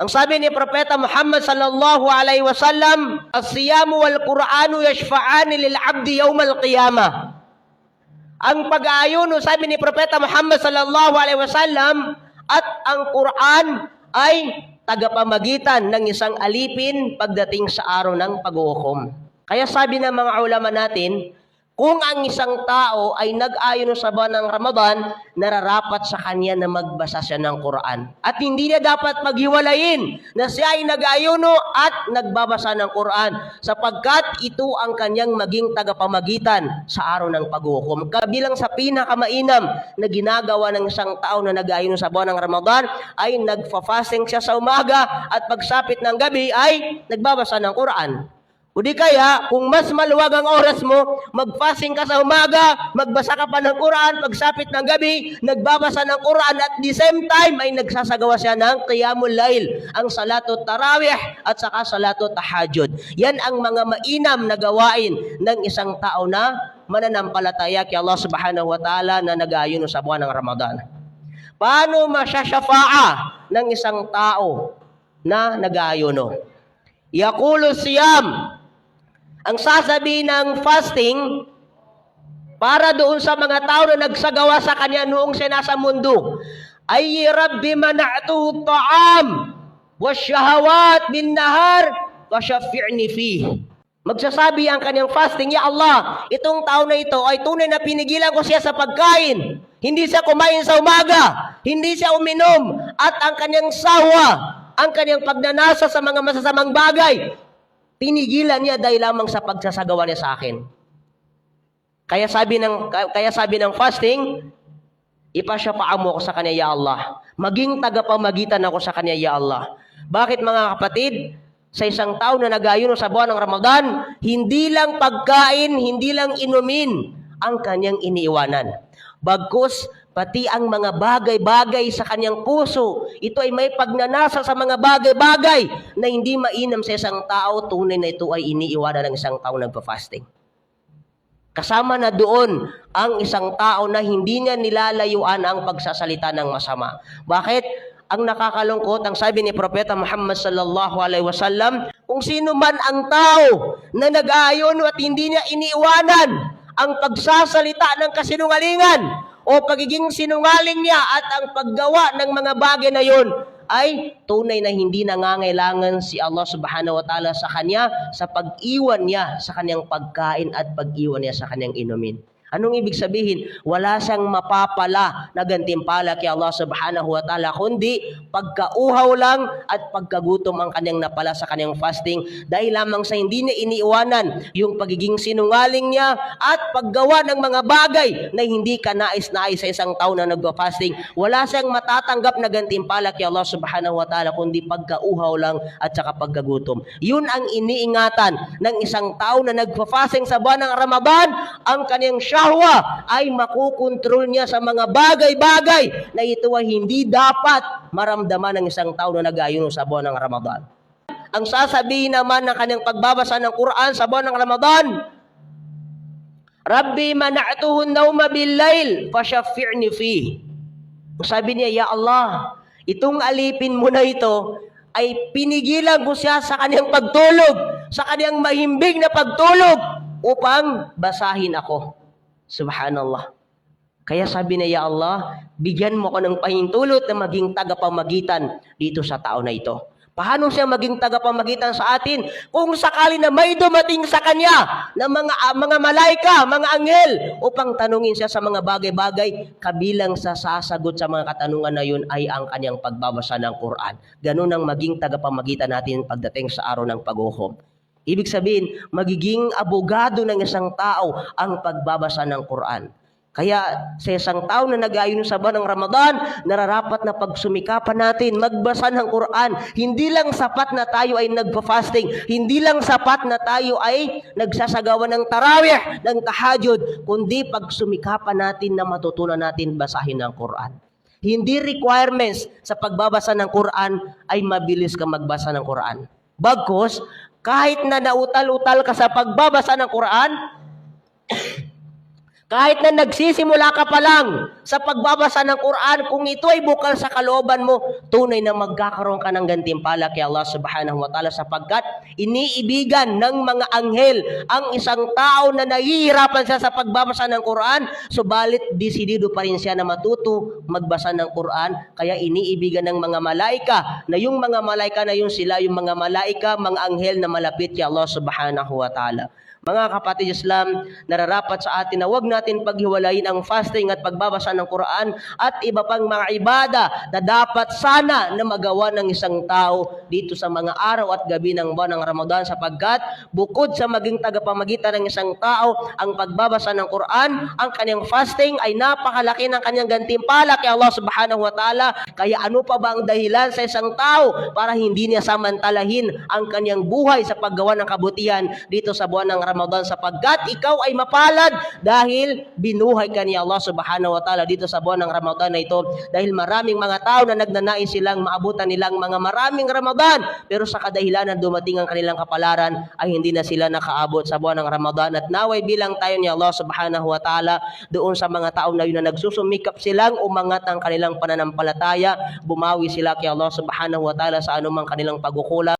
Ang sabi ni Propeta Muhammad sallallahu alaihi wasallam, "As-siyamu wal Qur'anu yashfa'ani lil 'abdi yawmal qiyamah." Ang pag-aayuno, sabi ni Propeta Muhammad sallallahu alaihi wasallam, at ang Quran ay tagapamagitan ng isang alipin pagdating sa araw ng pag-uukom. Kaya sabi ng mga ulama natin, kung ang isang tao ay nag-ayon sa buwan ng Ramadan, nararapat sa kanya na magbasa siya ng Quran. At hindi niya dapat maghiwalayin na siya ay nag-ayuno at nagbabasa ng Quran sapagkat ito ang kanyang maging tagapamagitan sa araw ng paghukom. Kabilang sa pinakamainam na ginagawa ng isang tao na nag-ayuno sa buwan ng Ramadan ay nagfa-fasting siya sa umaga at pagsapit ng gabi ay nagbabasa ng Quran. O di kaya, kung mas maluwag ang oras mo, mag-fasting ka sa umaga, magbasa ka pa ng Quran, pagsapit ng gabi, nagbabasa ng Quran at the same time ay nagsasagawa siya ng Qiyamul Lail, ang Salatul Tarawih at saka Salatul Tahajjud. Yan ang mga mainam na gawain ng isang tao na mananampalataya kay Allah Subhanahu wa Ta'ala na nag-ayuno sa buwan ng Ramadan. Paano masyasyafa'a ng isang tao na nag-ayuno? Yakulo siyam, ang sasabihin ng fasting para doon sa mga tao na nagsagawa sa kanya noong siya nasa mundo ay rabbi mana'tu ta'am wasyahawat bin nahar wasyafi'ni fi Magsasabi ang kanyang fasting, Ya Allah, itong tao na ito ay tunay na pinigilan ko siya sa pagkain. Hindi siya kumain sa umaga. Hindi siya uminom. At ang kanyang sawa, ang kanyang pagnanasa sa mga masasamang bagay, Tinigilan niya dahil lamang sa pagsasagawa niya sa akin. Kaya sabi ng kaya sabi ng fasting, ipasyapa'a mo ako sa kanya ya Allah. Maging tagapamagitan ako sa kanya ya Allah. Bakit mga kapatid? Sa isang tao na nagayuno sa buwan ng Ramadan, hindi lang pagkain, hindi lang inumin ang kanyang iniiwanan. Bagkus, pati ang mga bagay-bagay sa kanyang puso. Ito ay may pagnanasa sa mga bagay-bagay na hindi mainam sa isang tao, tunay na ito ay iniiwanan ng isang tao nagpa-fasting. Kasama na doon ang isang tao na hindi niya nilalayuan ang pagsasalita ng masama. Bakit? Ang nakakalungkot, ang sabi ni Propeta Muhammad sallallahu alaihi wasallam, kung sino man ang tao na nag-aayon at hindi niya iniiwanan ang pagsasalita ng kasinungalingan o pagiging sinungaling niya at ang paggawa ng mga bagay na yon ay tunay na hindi nangangailangan si Allah subhanahu wa ta'ala sa kanya sa pag-iwan niya sa kanyang pagkain at pag-iwan niya sa kanyang inumin. Anong ibig sabihin? Wala siyang mapapala na gantimpala kay Allah subhanahu wa ta'ala, kundi pagkauhaw lang at pagkagutom ang kanyang napala sa kanyang fasting dahil lamang sa hindi niya iniiwanan yung pagiging sinungaling niya at paggawa ng mga bagay na hindi ka nais-nais sa isang tao na nagpa-fasting. Wala siyang matatanggap na gantimpala kay Allah subhanahu wa ta'ala, kundi pagkauhaw lang at saka pagkagutom. Yun ang iniingatan ng isang tao na nagpa-fasting sa buwan ng Ramadan, ang kanyang shahwa ay makukontrol niya sa mga bagay-bagay na ito ay hindi dapat maramdaman ng isang tao na nag-ayuno sa buwan ng Ramadan. Ang sasabihin naman ng kanyang pagbabasa ng Quran sa buwan ng Ramadan, Rabbi mana'tuhu nawma bil-lail fasyafi'ni fi. Sabi niya, Ya Allah, itong alipin mo na ito ay pinigilan ko siya sa kanyang pagtulog, sa kanyang mahimbing na pagtulog upang basahin ako. Subhanallah. Kaya sabi niya, Ya Allah, bigyan mo ko ng pahintulot na maging tagapamagitan dito sa tao na ito. Paano siya maging tagapamagitan sa atin kung sakali na may dumating sa kanya na mga ah, mga malaika, mga anghel upang tanungin siya sa mga bagay-bagay kabilang sa sasagot sa mga katanungan na yun ay ang kanyang pagbabasa ng Quran. Ganun ang maging tagapamagitan natin pagdating sa araw ng paghukom. Ibig sabihin, magiging abogado ng isang tao ang pagbabasa ng Quran. Kaya sa isang tao na nag-ayuno sa buwan ng Ramadan, nararapat na pagsumikapan natin, magbasa ng Quran. Hindi lang sapat na tayo ay nagpa-fasting, hindi lang sapat na tayo ay nagsasagawa ng tarawih, ng tahajud, kundi pagsumikapan natin na matutunan natin basahin ng Quran. Hindi requirements sa pagbabasa ng Quran ay mabilis ka magbasa ng Quran. Bagkus, kahit na nautal-utal ka sa pagbabasa ng Quran, Kahit na nagsisimula ka pa lang sa pagbabasa ng Quran, kung ito ay bukal sa kalooban mo, tunay na magkakaroon ka ng gantimpala kay Allah subhanahu wa ta'ala sapagkat iniibigan ng mga anghel ang isang tao na nahihirapan siya sa pagbabasa ng Quran, subalit disidido pa rin siya na matuto magbasa ng Quran, kaya iniibigan ng mga malaika na yung mga malaika na yung sila, yung mga malaika, mga anghel na malapit kay Allah subhanahu wa ta'ala. Mga kapatid Islam, nararapat sa atin na huwag natin paghiwalayin ang fasting at pagbabasa ng Quran at iba pang mga ibada na dapat sana na magawa ng isang tao dito sa mga araw at gabi ng buwan ng Ramadan sapagkat bukod sa maging tagapamagitan ng isang tao, ang pagbabasa ng Quran, ang kanyang fasting ay napakalaki ng kanyang gantimpala kay Allah subhanahu wa ta'ala. Kaya ano pa ba ang dahilan sa isang tao para hindi niya samantalahin ang kanyang buhay sa paggawa ng kabutihan dito sa buwan ng Ramadan sapagkat ikaw ay mapalad dahil binuhay ka ni Allah subhanahu wa ta'ala dito sa buwan ng Ramadan na ito. Dahil maraming mga tao na nagnanais silang maabutan nilang mga maraming Ramadan pero sa kadahilanan dumating ang kanilang kapalaran ay hindi na sila nakaabot sa buwan ng Ramadan. At naway bilang tayo ni Allah subhanahu wa ta'ala doon sa mga tao na yun na nagsusumikap silang umangat ang kanilang pananampalataya bumawi sila kay Allah subhanahu wa ta'ala sa anumang kanilang pagkukulang